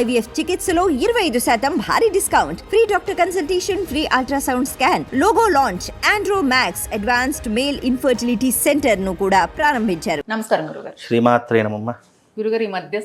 IVF చికిత్సలో ఇరవై ఐదు శాతం భారీ discount. Free doctor consultation free ultrasound scan. Logo launch Andro Max advanced male infertility సెంటర్ను కూడా ప్రారంభించారు. నమస్కారం గురుగారు. శ్రీమాత్రే నమమ్మ గురుగారు ఈ మధ్య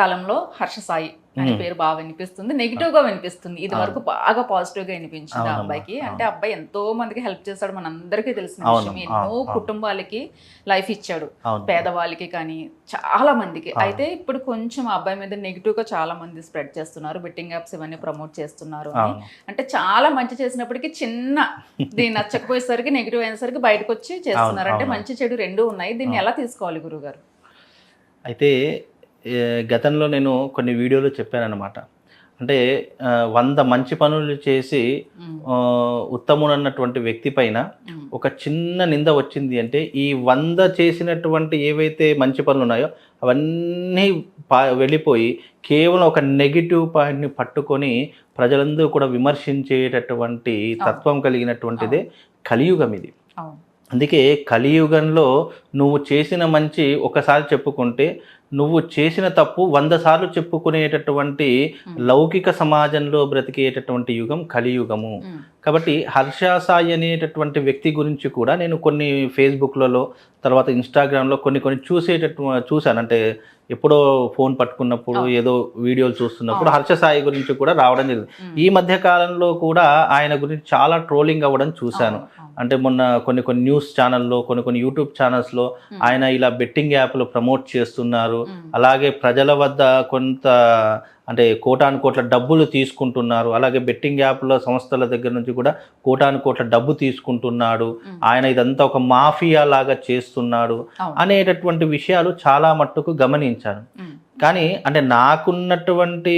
కాలంలో హర్ష సాయి అనే పేరు బాగా వినిపిస్తుంది. నెగిటివ్గా వినిపిస్తుంది. ఇది వరకు బాగా పాజిటివ్గా వినిపించింది ఆ అబ్బాయికి. అంటే అబ్బాయి ఎంతో మందికి హెల్ప్ చేస్తాడు. మనందరికీ తెలిసిన విషయం. ఎన్నో. కుటుంబాలకి లైఫ్ ఇచ్చాడు. పేదవాళ్ళకి కానీ చాలా మందికి. అయితే ఇప్పుడు కొంచెం అబ్బాయి మీద నెగిటివ్గా చాలా మంది స్ప్రెడ్ చేస్తున్నారు. బెట్టింగ్ యాప్స్ ఇవన్నీ ప్రమోట్ చేస్తున్నారు అని. అంటే చాలా మంచి చేసినప్పటికీ చిన్న దీన్ని నచ్చకపోయేసరికి నెగిటివ్ అయినసరికి బయటకు వచ్చి చేస్తున్నారు. అంటే. మంచి చెడు రెండు ఉన్నాయి. దీన్ని ఎలా తీసుకోవాలి గురుగారు అయితే గతంలో నేను కొన్ని వీడియోలు చెప్పానన్నమాట. అంటే వంద మంచి పనులు చేసి ఉత్తముడు అన్నటువంటి వ్యక్తి పైన ఒక చిన్న నింద వచ్చింది అంటే ఈ వంద చేసినటువంటి ఏవైతే మంచి పనులు ఉన్నాయో అవన్నీ పా వెళ్ళిపోయి కేవలం ఒక నెగిటివ్ పాయింట్ని పట్టుకొని ప్రజలందరూ కూడా విమర్శించేటటువంటి తత్వం కలిగినటువంటిదే కలియుగం ఇది. అందుకే కలియుగంలో నువ్వు చేసిన మంచి ఒకసారి చెప్పుకుంటే నువ్వు చేసిన తప్పు వంద సార్లు చెప్పుకునేటటువంటి లౌకిక సమాజంలో బ్రతికేటటువంటి యుగం కలియుగము. కాబట్టి హర్షాసాయి అనేటటువంటి వ్యక్తి గురించి కూడా నేను కొన్ని ఫేస్బుక్లలో తర్వాత ఇన్స్టాగ్రామ్లో కొన్ని కొన్ని చూసేటట్టు చూశాను. అంటే ఎప్పుడో ఫోన్ పట్టుకున్నప్పుడు ఏదో వీడియోలు చూస్తున్నప్పుడు హర్షసాయి గురించి కూడా రావడం జరిగింది. ఈ మధ్య కాలంలో కూడా ఆయన గురించి చాలా ట్రోలింగ్ అవ్వడం చూశాను. అంటే మొన్న కొన్ని కొన్ని న్యూస్ ఛానల్లో కొన్ని కొన్ని యూట్యూబ్ ఛానల్స్లో ఆయన ఇలా బెట్టింగ్ యాప్లు ప్రమోట్ చేస్తున్నారు. అలాగే ప్రజల వద్ద కొంత అంటే కోటాను కోట్ల డబ్బులు తీసుకుంటున్నారు. అలాగే బెట్టింగ్ యాప్ల సంస్థల దగ్గర నుంచి కూడా కోటాను కోట్ల డబ్బు తీసుకుంటున్నాడు. ఆయన ఇదంతా ఒక మాఫియా లాగా చేస్తున్నాడు. అనేటటువంటి విషయాలు చాలా మట్టుకు గమనించాను. కానీ అంటే నాకున్నటువంటి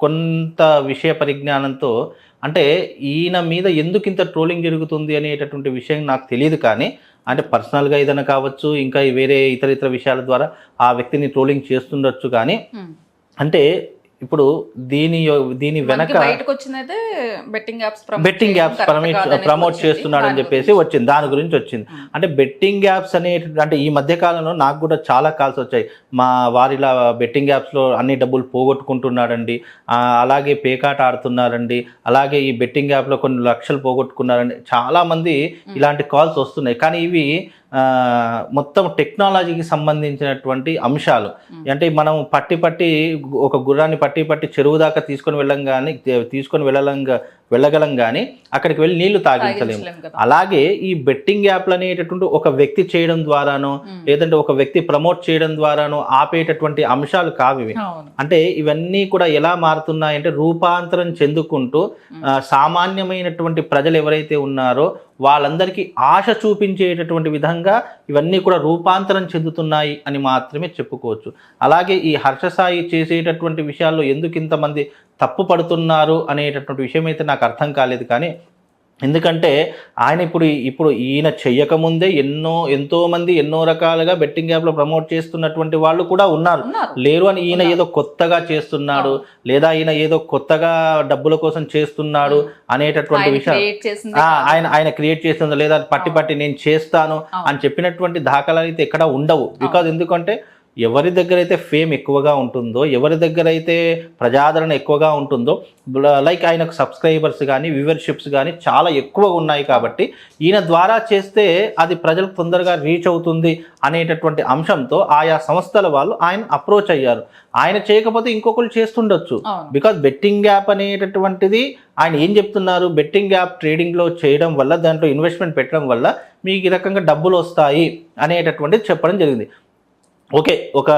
కొంత విషయ పరిజ్ఞానంతో అంటే ఈయన మీద ఎందుకు ఇంత ట్రోలింగ్ జరుగుతుంది అనేటటువంటి విషయం నాకు తెలియదు కానీ అంటే పర్సనల్గా ఏదైనా కావచ్చు ఇంకా వేరే ఇతర ఇతర విషయాల ద్వారా ఆ వ్యక్తిని ట్రోలింగ్ చేస్తుండొచ్చు కానీ. అంటే ఇప్పుడు దీని దీని వెనక betting apps betting apps promote చేస్తున్నాడు అని చెప్పేసి వచ్చింది. దాని గురించి వచ్చింది. అంటే బెట్టింగ్ యాప్స్ అనే అంటే ఈ మధ్య కాలంలో నాకు కూడా చాలా కాల్స్ వచ్చాయి. మా వారిలా బెట్టింగ్ యాప్స్లో అన్ని డబ్బులు పోగొట్టుకుంటున్నాడండి అలాగే పేకాట ఆడుతున్నారండి. అలాగే ఈ బెట్టింగ్ యాప్లో కొన్ని లక్షలు పోగొట్టుకున్నారండి. చాలా మంది ఇలాంటి కాల్స్ వస్తున్నాయి. కానీ ఇవి మొత్తం టెక్నాలజీకి సంబంధించినటువంటి అంశాలు. అంటే మనం పట్టి పట్టి ఒక గుర్రాన్ని పట్టి పట్టి చెరువు దాకా తీసుకొని వెళ్ళం కానీ తీసుకొని వెళ్ళలంగా వెళ్ళగలం కానీ అక్కడికి వెళ్ళి నీళ్ళు తాగించలేము. అలాగే ఈ బెట్టింగ్ యాప్లు అనేటటువంటి ఒక వ్యక్తి చేయడం ద్వారానో లేదంటే ఒక వ్యక్తి ప్రమోట్ చేయడం ద్వారానో ఆపేటటువంటి అంశాలు కావు అంటే ఇవన్నీ కూడా ఎలా మారుతున్నాయంటే రూపాంతరం చెందుకుంటూ సామాన్యమైనటువంటి ప్రజలు ఎవరైతే ఉన్నారో వాళ్ళందరికీ ఆశ చూపించేటటువంటి విధంగా ఇవన్నీ కూడా రూపాంతరం చెందుతున్నాయి అని మాత్రమే చెప్పుకోవచ్చు. అలాగే ఈ హర్షసాయి చేసేటటువంటి విషయాల్లో ఎందుకు ఇంతమంది తప్పు పడుతున్నారు అనేటటువంటి విషయం అయితే నాకు అర్థం కాలేదు కానీ ఎందుకంటే ఆయన ఇప్పుడు ఇప్పుడు ఈయన చెయ్యకముందే ఎన్నో ఎంతో మంది ఎన్నో రకాలుగా బెట్టింగ్ యాప్లో ప్రమోట్ చేస్తున్నటువంటి వాళ్ళు కూడా ఉన్నారు. లేరు అని ఈయన ఏదో కొత్తగా చేస్తున్నాడు లేదా ఈయన ఏదో కొత్తగా డబ్బుల కోసం చేస్తున్నాడు అనేటటువంటి విషయం. ఆయన ఆయన క్రియేట్ చేస్తుంది లేదా పట్టి పట్టి నేను చేస్తాను అని చెప్పినటువంటి దాఖలాలు అయితే ఎక్కడ ఉండవు. బికాజ్ ఎందుకంటే ఎవరి దగ్గర అయితే ఫేమ్ ఎక్కువగా ఉంటుందో ఎవరి దగ్గర అయితే ప్రజాదరణ ఎక్కువగా ఉంటుందో లైక్ ఆయనకు సబ్స్క్రైబర్స్ కానీ వ్యూవర్షిప్స్ కానీ చాలా ఎక్కువ ఉన్నాయి కాబట్టి ఈయన ద్వారా చేస్తే అది ప్రజలకు తొందరగా రీచ్ అవుతుంది అనేటటువంటి అంశంతో ఆయా సంస్థల వాళ్ళు ఆయన అప్రోచ్ అయ్యారు. ఆయన చేయకపోతే ఇంకొకరు చేస్తుండొచ్చు. బికాజ్ బెట్టింగ్ యాప్ అనేటటువంటిది ఆయన ఏం చెప్తున్నారు? బెట్టింగ్ యాప్ ట్రేడింగ్లో చేయడం వల్ల దాంట్లో ఇన్వెస్ట్మెంట్ పెట్టడం వల్ల మీకు ఈ రకంగా డబ్బులు వస్తాయి అనేటటువంటిది చెప్పడం జరిగింది. ఓకే ఒక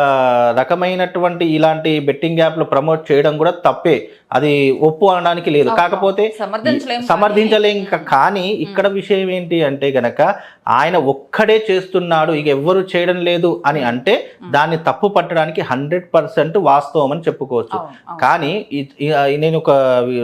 రకమైనటువంటి ఇలాంటి బెట్టింగ్ యాప్లు ప్రమోట్ చేయడం కూడా తప్పే. అది ఒప్పు అనడానికి లేదు. కాకపోతే సమర్థించలేం కానీ- ఇక్కడ విషయం ఏంటి అంటే గనక ఆయన ఒక్కడే చేస్తున్నాడు ఇక ఎవ్వరు చేయడం లేదు అని అంటే దాన్ని తప్పు పట్టడానికి హండ్రెడ్ పర్సెంట్ వాస్తవం అని చెప్పుకోవచ్చు. కానీ నేను ఒక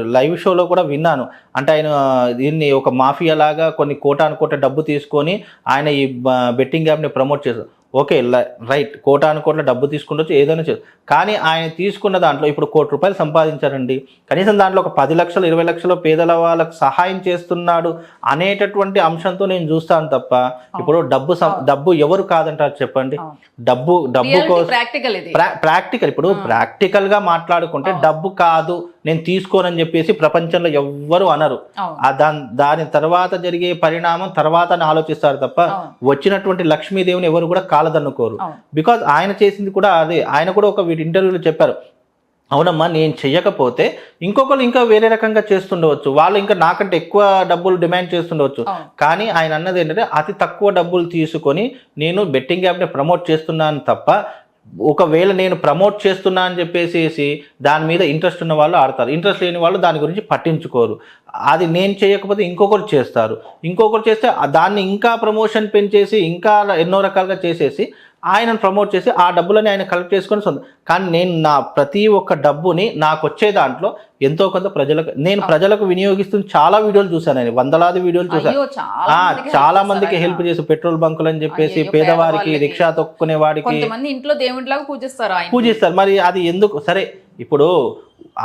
లైవ్ షోలో కూడా విన్నాను. అంటే ఆయన దీన్ని ఒక మాఫియా లాగా కొన్ని కోటాను కోట డబ్బు తీసుకొని ఆయన ఈ బెట్టింగ్ యాప్ని ప్రమోట్ చేశారు. ఓకే ల- రైట్ కోటాను కోట్ల డబ్బు తీసుకుండొచ్చు ఏదైనా చేయొచ్చు కానీ ఆయన తీసుకున్న దాంట్లో ఇప్పుడు కోటి రూపాయలు సంపాదించారండి. కనీసం దాంట్లో ఒక పది లక్షలు ఇరవై లక్షలు పేదల వాళ్ళకి సహాయం చేస్తున్నాడు అనేటటువంటి అంశంతో నేను చూస్తాను తప్ప ఇప్పుడు డబ్బు డబ్బు ఎవరు కాదంటారు చెప్పండి. డబ్బు డబ్బు కోసం ప్రాక్టికల్ ఇప్పుడు ప్రాక్టికల్గా మాట్లాడుకుంటే డబ్బు కాదు నేను తీసుకోనని చెప్పేసి ప్రపంచంలో ఎవ్వరు అనరు. దాని దాని తర్వాత జరిగే పరిణామం తర్వాత ఆలోచిస్తారు తప్ప. వచ్చినటువంటి లక్ష్మీదేవిని ఎవరు కూడా కాలదన్నుకోరు అవును. బికాజ్ ఆయన చేసింది కూడా అదే. ఆయన కూడా ఒక వీటి ఇంటర్వ్యూలో చెప్పారు. అవునమ్మా నేను చెయ్యకపోతే ఇంకొకరు ఇంకా వేరే రకంగా చేస్తుండవచ్చు. వాళ్ళు ఇంకా నాకంటే ఎక్కువ డబ్బులు డిమాండ్ చేస్తుండవచ్చు. కానీ ఆయన అన్నది ఏంటంటే అతి తక్కువ డబ్బులు తీసుకొని నేను బెట్టింగ్ యాప్ని ప్రమోట్ చేస్తున్నాను తప్ప ఒకవేళ నేను ప్రమోట్ చేస్తున్నా అని చెప్పేసి దాని మీద ఇంట్రెస్ట్ ఉన్న వాళ్ళు ఆడతారు. ఇంట్రెస్ట్ లేని వాళ్ళు దాని గురించి పట్టించుకోరు. అది నేను చేయకపోతే ఇంకొకరు చేస్తారు. ఇంకొకరు చేస్తే దాన్ని ఇంకా ప్రమోషన్ పెంచేసి ఇంకా ఎన్నో రకాలుగా చేసేసి ఆయనను ప్రమోట్ చేసి ఆ డబ్బులని ఆయన కలెక్ట్ చేసుకొని సొంత. కానీ నేను నా ప్రతి ఒక్క డబ్బుని నాకు వచ్చే దాంట్లో ఎంతో కొంత ప్రజలకు నేను ప్రజలకు వినియోగిస్తున్న చాలా వీడియోలు చూశాను నేను వందలాది వీడియోలు చూశాను. చాలా మందికి హెల్ప్ చేసి పెట్రోల్ బంకులు అని చెప్పేసి పేదవారికి. రిక్షా తొక్కునే వాడికి. ఇంట్లో దేవుడిలాగా పూజిస్తారు ఆయన. పూజిస్తారు. మరి అది ఎందుకు? సరే ఇప్పుడు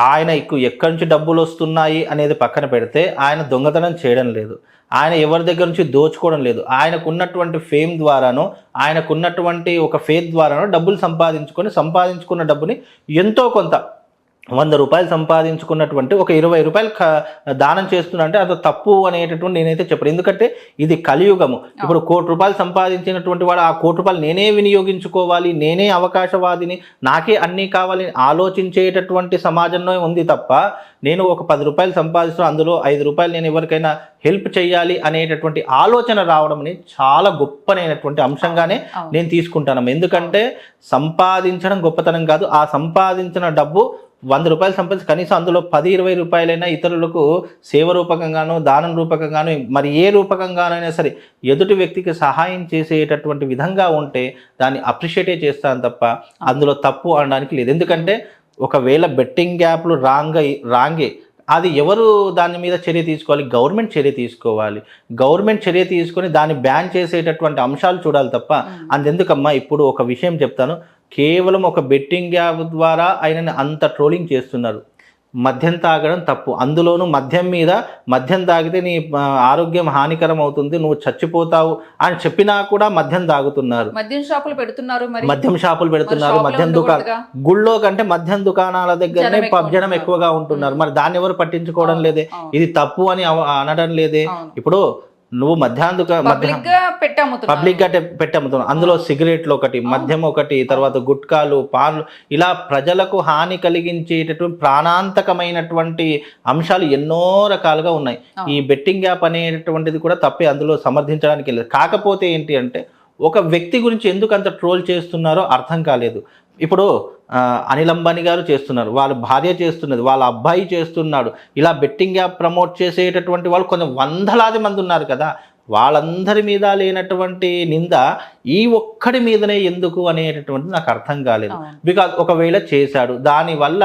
ఆయన ఎక్కువ ఎక్కడి నుంచి డబ్బులు వస్తున్నాయి అనేది పక్కన పెడితే ఆయన దొంగతనం చేయడం లేదు. ఆయన ఎవరి దగ్గర నుంచి దోచుకోవడం లేదు. ఆయనకు ఉన్నటువంటి ఫేమ్ ద్వారానో ఆయనకున్నటువంటి ఒక ఫేత్ ద్వారానో డబ్బులు సంపాదించుకొని సంపాదించుకున్న డబ్బుని ఎంతో కొంత వంద రూపాయలు సంపాదించుకున్నటువంటి ఒక ఇరవై రూపాయలు దానం చేస్తున్నా అంటే అది తప్పు అనేటటువంటి నేనైతే చెప్పను. ఎందుకంటే ఇది కలియుగము. ఇప్పుడు కోటి రూపాయలు సంపాదించినటువంటి వాడు ఆ కోటి రూపాయలు నేనే వినియోగించుకోవాలి నేనే అవకాశవాదిని నాకే అన్నీ కావాలి ఆలోచించేటటువంటి సమాజంలో ఉంది తప్ప నేను ఒక పది రూపాయలు సంపాదిస్తున్నా అందులో ఐదు రూపాయలు నేను ఎవరికైనా హెల్ప్ చేయాలి అనేటటువంటి ఆలోచన రావడం అనేది చాలా గొప్పనైనటువంటి అంశంగానే. నేను తీసుకుంటాను. ఎందుకంటే సంపాదించడం గొప్పతనం కాదు. ఆ సంపాదించిన డబ్బు వంద రూపాయలు సంపాదించి కనీసం అందులో పది ఇరవై రూపాయలైనా ఇతరులకు సేవ రూపకంగానో దానం రూపకంగానో మరి ఏ రూపకంగానైనా సరే ఎదుటి వ్యక్తికి సహాయం చేసేటటువంటి విధంగా ఉంటే దాన్ని అప్రిషియేటే చేస్తాను తప్ప అందులో తప్పు అనడానికి లేదు. ఎందుకంటే ఒకవేళ బెట్టింగ్ యాప్లు రాంగ్ అయి- రాంగే అది ఎవరు దాని మీద చర్య తీసుకోవాలి? గవర్నమెంట్ చర్య తీసుకోవాలి. గవర్నమెంట్ చర్య తీసుకొని దాన్ని బ్యాన్ చేసేటటువంటి అంశాలు చూడాలి తప్ప అందుకెందుకమ్మా? ఇప్పుడు ఒక విషయం చెప్తాను. కేవలం ఒక బెట్టింగ్ యాప్ ద్వారా ఆయనని అంత ట్రోలింగ్ చేస్తున్నారు మద్యం తాగడం తప్పు అందులోనూ మద్యం మీద మద్యం తాగితే నీ ఆరోగ్యం హానికరం అవుతుంది నువ్వు చచ్చిపోతావు అని చెప్పినా కూడా మద్యం తాగుతున్నారు మద్యం షాపులు పెడుతున్నారు మద్యం షాపులు పెడుతున్నారు మద్యం దుకాణం? గుళ్ళో కంటే మద్యం దుకాణాల దగ్గరనే జనం. ఎక్కువగా ఉంటున్నారు మరి దాన్ని ఎవరు పట్టించుకోవడం లేదే. ఇది తప్పు అని అనడం లేదే. ఇప్పుడు నువ్వు మధ్యాహ్నం దుకా మధ్యాహ్నం పబ్లిక్గా పెట్టాముతున్నారు పబ్లిక్గా పెట్టమ్ముతున్నాం అందులో సిగరెట్లు ఒకటి మద్యం ఒకటి తర్వాత గుట్కాలు పాన్లు ఇలా ప్రజలకు హాని కలిగించేటటువంటి ప్రాణాంతకమైనటువంటి అంశాలు ఎన్నో రకాలుగా ఉన్నాయి. ఈ బెట్టింగ్ యాప్ అనేటటువంటిది కూడా తప్పే అందులో సమర్థించడానికి లేదు. కాకపోతే ఏంటి అంటే ఒక వ్యక్తి గురించి ఎందుకు అంత ట్రోల్ చేస్తున్నారో అర్థం కాలేదు. ఇప్పుడు అనిల్ అంబానీ గారు చేస్తున్నారు. వాళ్ళ భార్య చేస్తున్నది వాళ్ళ అబ్బాయి చేస్తున్నాడు. ఇలా బెట్టింగ్ యాప్ ప్రమోట్ చేసేటటువంటి వాళ్ళు కొంచెం వందలాది మంది ఉన్నారు కదా. వాళ్ళందరి మీద లేనటువంటి నింద ఈ ఒక్కడి మీదనే ఎందుకు అనేటటువంటిది నాకు అర్థం కాలేదు. బికాజ్ ఒకవేళ చేశాడు దానివల్ల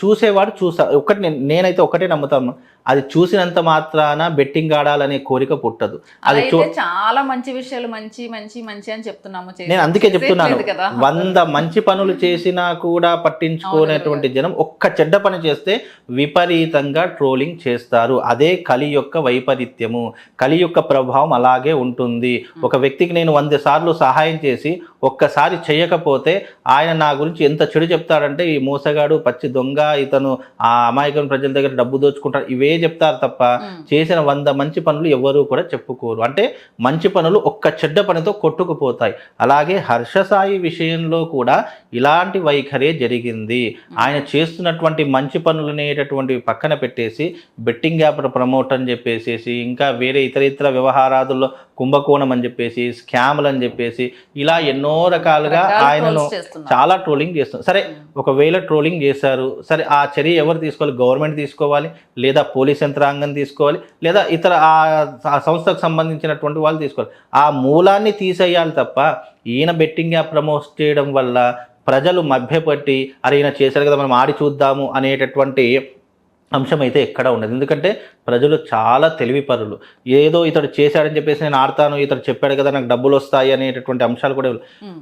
చూసేవాడు చూసా ఒకటి నేను నేనైతే ఒకటే నమ్ముతాను. అది చూసినంత మాత్రాన బెట్టింగ్ ఆడాలనే కోరిక పుట్టదు. అది చాలా మంచి విషయాలు మంచి మంచి మంచి అని చెప్తున్నాము నేను అందుకే చెప్తున్నాను. వంద మంచి పనులు చేసినా కూడా పట్టించుకోనటువంటి జనం ఒక్క చెడ్డ పని చేస్తే విపరీతంగా ట్రోలింగ్ చేస్తారు. అదే కలి యొక్క వైపరీత్యము. కలి యొక్క ప్రభావం అలాగే ఉంటుంది. ఒక వ్యక్తికి నేను వంద సార్లు సహాయం చేసి ఒక్కసారి చేయకపోతే ఆయన నా గురించి ఎంత చెడు చెప్తాడంటే ఈ మోసగాడు పచ్చి దొంగ ఇతను ఆ అమాయకం ప్రజల దగ్గర డబ్బు దోచుకుంటాడు. ఇవే చెప్తారు తప్ప చేసిన వంద మంచి పనులు ఎవరు కూడా చెప్పుకోరు. అంటే మంచి పనులు ఒక్క చెడ్డ పనితో కొట్టుకుపోతాయి. అలాగే హర్షసాయి విషయంలో కూడా ఇలాంటి వైఖరే జరిగింది. ఆయన చేస్తున్నటువంటి మంచి పనులు అనేటటువంటివి పక్కన పెట్టేసి బెట్టింగ్ యాప్ ప్రమోట్ అని చెప్పేసి ఇంకా వేరే ఇతర ఇతర వ్యవహారాదుల్లో కుంభకోణం అని చెప్పేసి స్కామ్లు అని చెప్పేసి ఇలా ఎన్నో రకాలుగా ఆయనను. చాలా ట్రోలింగ్ చేస్తున్నారు. సరే ఒకవేళ ట్రోలింగ్ చేశారు సరే ఆ చర్య ఎవరు తీసుకోవాలి? గవర్నమెంట్ తీసుకోవాలి లేదా పోలీస్ పోలీస్ యంత్రాంగం తీసుకోవాలి లేదా ఇతర ఆ ఆ సంస్థకు సంబంధించినటువంటి వాళ్ళు తీసుకోవాలి. ఆ మూలాన్ని తీసేయాలి తప్ప ఈయన బెట్టింగ్ యాప్ ప్రమోట్ చేయడం వల్ల ప్రజలు మభ్యపట్టి అరే ఈయన చేశారు కదా మనం ఆడి చూద్దాము అనేటటువంటి అంశం అయితే ఎక్కడ ఉండదు. ఎందుకంటే ప్రజలు చాలా తెలివిపరులు. ఏదో ఇతడు చేశాడని చెప్పేసి నేను ఆడతాను ఇతడు చెప్పాడు కదా నాకు డబ్బులు వస్తాయి అనేటటువంటి అంశాలు కూడా.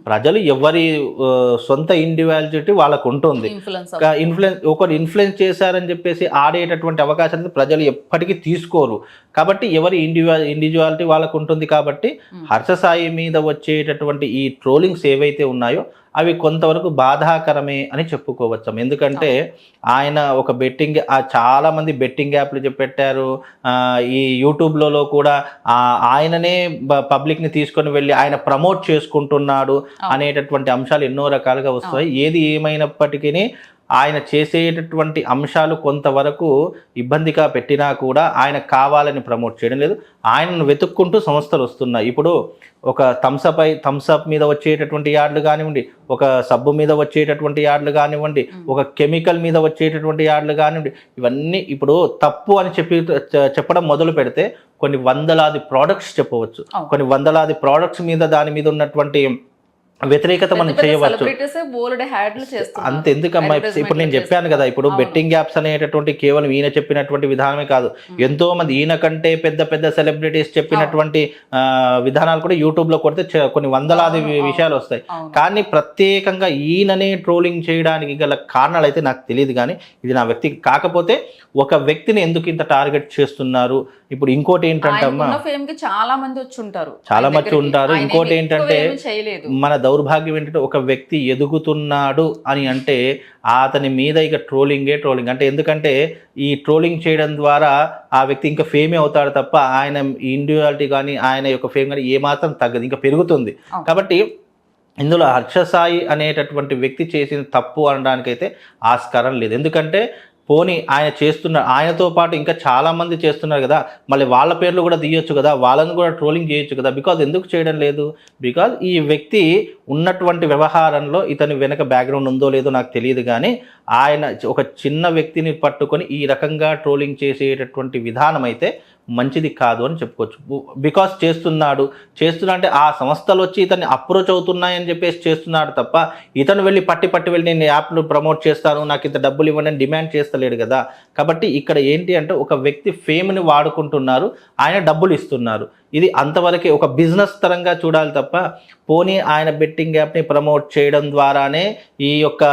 ప్రజలు ఎవరి ఆ, సొంత ఇండివిజువాలిటీ వాళ్ళకు ఉంటుంది. ఇన్ఫ్లుయెన్స్ ఒకరు ఇన్ఫ్లుయెన్స్ చేశారని చెప్పేసి ఆడేటటువంటి అవకాశాన్ని ప్రజలు ఎప్పటికీ తీసుకోరు. కాబట్టి ఎవరి ఇండివిజువల్ ఇండివిజువాలిటీ వాళ్ళకు ఉంటుంది కాబట్టి హర్షసాయి మీద వచ్చేటటువంటి ఈ ట్రోలింగ్స్ ఏవైతే ఉన్నాయో అవి కొంతవరకు బాధాకరమే అని చెప్పుకోవచ్చు. ఎందుకంటే ఆయన ఒక బెట్టింగ్ చాలా మంది బెట్టింగ్ యాప్లు చెప్పి ఆ, ఈ యూట్యూబ్లలో కూడా ఆయననే పబ్లిక్ని తీసుకొని వెళ్ళి ఆయన ప్రమోట్ చేసుకుంటున్నాడు అనేటటువంటి అంశాలు ఎన్నో రకాలుగా వస్తాయి. ఏది ఏమైనప్పటికీ ఆయన చేసేటటువంటి అంశాలు కొంతవరకు ఇబ్బందిగా పెట్టినా కూడా ఆయన కావాలని ప్రమోట్ చేయడం లేదు. ఆయనను వెతుక్కుంటూ సంస్థలు వస్తున్నాయి. ఇప్పుడు ఒక థమ్సప్ అయి థమ్సప్ మీద వచ్చేటటువంటి యాడ్లు కానివ్వండి ఒక సబ్బు మీద వచ్చేటటువంటి యాడ్లు కానివ్వండి ఒక కెమికల్ మీద వచ్చేటటువంటి యాడ్లు కానివ్వండి ఇవన్నీ ఇప్పుడు తప్పు అని చెప్పి చెప్పడం మొదలు పెడితే కొన్ని వందలాది ప్రోడక్ట్స్ చెప్పవచ్చు. కొన్ని వందలాది ప్రోడక్ట్స్ మీద దాని మీద ఉన్నటువంటి వ్యతిరేకత మనం చేయవచ్చు అంత ఎందుకమ్మా ఇప్పుడు- నేను చెప్పాను కదా ఇప్పుడు. బెట్టింగ్ యాప్స్ అనేటటువంటి కేవలం ఈయన చెప్పినటువంటి విధానమే కాదు ఎంతో మంది ఈయన కంటే పెద్ద పెద్ద సెలబ్రిటీస్ చెప్పినటువంటి విధానాలు కూడా యూట్యూబ్లో కొడితే కొన్ని వందలాది. విషయాలు వస్తాయి. కానీ ప్రత్యేకంగా ఈయననే ట్రోలింగ్ చేయడానికి గల కారణాలు అయితే నాకు తెలియదు కానీ ఇది నా వ్యక్తి కాకపోతే ఒక వ్యక్తిని ఎందుకు ఇంత టార్గెట్ చేస్తున్నారు ఇప్పుడు ఇంకోటి ఏంటంటే చాలా మంది వచ్చి ఉంటారు చాలా మంది. ఉంటారు. ఇంకోటి ఏంటంటే మన దౌర్భాగ్యం ఏంటంటే ఒక వ్యక్తి ఎదుగుతున్నాడు అని అంటే అతని మీద ఇక ట్రోలింగే ట్రోలింగ్. అంటే ఎందుకంటే ఈ ట్రోలింగ్ చేయడం ద్వారా ఆ వ్యక్తి ఇంకా ఫేమే అవుతాడు తప్ప ఆయన ఇండివిజువాలిటీ కానీ ఆయన యొక్క ఫేమ్ కానీ ఏమాత్రం తగ్గదు ఇంకా పెరుగుతుంది. కాబట్టి ఇందులో హర్షసాయి అనేటటువంటి వ్యక్తి చేసిన తప్పు అనడానికైతే ఆస్కారం లేదు. ఎందుకంటే పోనీ ఆయన చేస్తున్న ఆయనతో పాటు ఇంకా చాలామంది చేస్తున్నారు కదా మళ్ళీ వాళ్ళ పేర్లు కూడా తీయొచ్చు కదా వాళ్ళని కూడా ట్రోలింగ్ చేయొచ్చు కదా బికాజ్ ఎందుకు చేయడం లేదు? బికాజ్ ఈ వ్యక్తి ఉన్నటువంటి వ్యవహారంలో ఇతని వెనక బ్యాక్గ్రౌండ్ ఉందో లేదో నాకు తెలియదు కానీ ఆయన ఒక చిన్న వ్యక్తిని పట్టుకొని ఈ రకంగా ట్రోలింగ్ చేసేటటువంటి విధానం అయితే మంచిది కాదు అని చెప్పుకోవచ్చు. బికాస్ చేస్తున్నాడు. చేస్తున్నా అంటే ఆ సంస్థలు వచ్చి ఇతన్ని అప్రోచ్ అవుతున్నాయని చెప్పేసి చేస్తున్నాడు తప్ప ఇతను వెళ్ళి పట్టి పట్టి వెళ్ళి నేను యాప్లు ప్రమోట్ చేస్తాను నాకు ఇంత డబ్బులు ఇవ్వండి డిమాండ్ చేస్తలేడు కదా. కాబట్టి ఇక్కడ ఏంటి అంటే ఒక వ్యక్తి ఫేమ్ని వాడుకుంటున్నారు ఆయన డబ్బులు ఇస్తున్నారు. ఇది అంతవరకే ఒక బిజినెస్ తరంగా చూడాలి తప్ప పోనీ ఆయన బెట్టింగ్ యాప్ని ప్రమోట్ చేయడం ద్వారానే ఈ యొక్క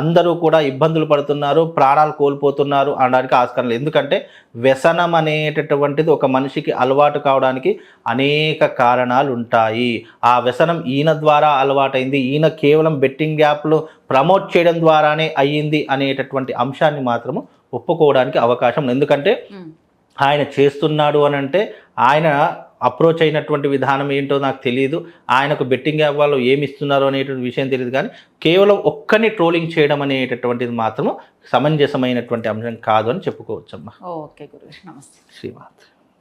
అందరూ కూడా ఇబ్బందులు పడుతున్నారు ప్రాణాలు కోల్పోతున్నారు అనడానికి ఆస్కారం లేదు. ఎందుకంటే వ్యసనం అనేటటువంటిది ఒక మనిషికి అలవాటు కావడానికి అనేక కారణాలు ఉంటాయి. ఆ వ్యసనం ఈయన ద్వారా అలవాటైంది ఈయన కేవలం బెట్టింగ్ యాప్లు ప్రమోట్ చేయడం ద్వారానే అయ్యింది అనేటటువంటి అంశాన్ని మాత్రము ఒప్పుకోవడానికి అవకాశం ఎందుకంటే ఆయన చేస్తున్నాడు అని అంటే ఆయన అప్రోచ్ అయినటువంటి విధానం ఏంటో నాకు తెలియదు ఆయనకు బెట్టింగ్ యాప్ వాళ్ళు ఏమి ఇస్తున్నారో అనేటువంటి విషయం తెలియదు కానీ కేవలం ఒక్కని ట్రోలింగ్ చేయడం అనేటటువంటిది మాత్రము సమంజసమైనటువంటి అంశం కాదు అని చెప్పుకోవచ్చమ్మా. ఓకే గురు నమస్తే. శ్రీమాత్